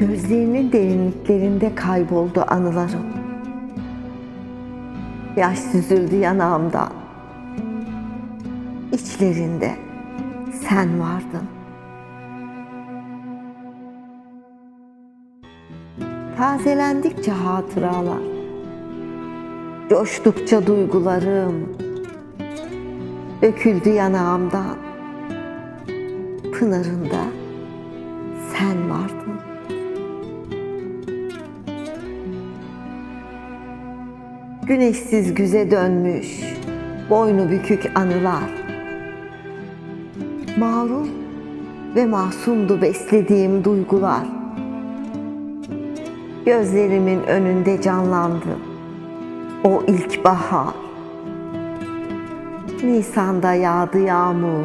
Gözlerinin derinliklerinde kayboldu anılarım. Yaş süzüldü yanağımdan. İçlerinde sen vardın. Tazelendikçe hatıralar coştukça duygularım, döküldü yanağımdan. Pınarında sen vardın. Güneşsiz güze dönmüş, boynu bükük anılar. Mağrur ve masumdu beslediğim duygular. Gözlerimin önünde canlandı o ilk bahar. Nisan'da yağdı yağmur.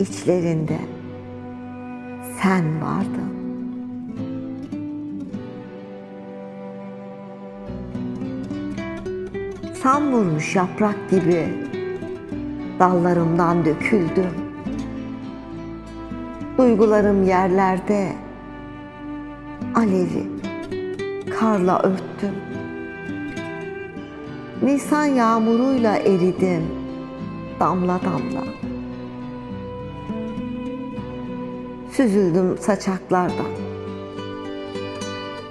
İçlerinde sen vardın. Sam vurmuş yaprak gibi dallarımdan döküldüm. Duygularım yerlerde alevi karla örttüm. Nisan yağmuruyla eridim damla damla. Süzüldüm saçaklardan.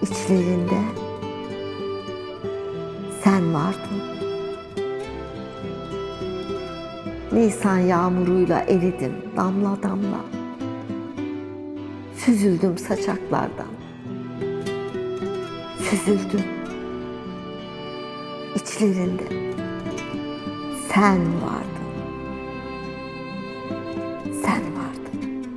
İçlerinde sen vardın. Nisan yağmuruyla eridim damla damla. Süzüldüm saçaklardan. Süzüldüm. İçlerinde sen vardın. Sen vardın.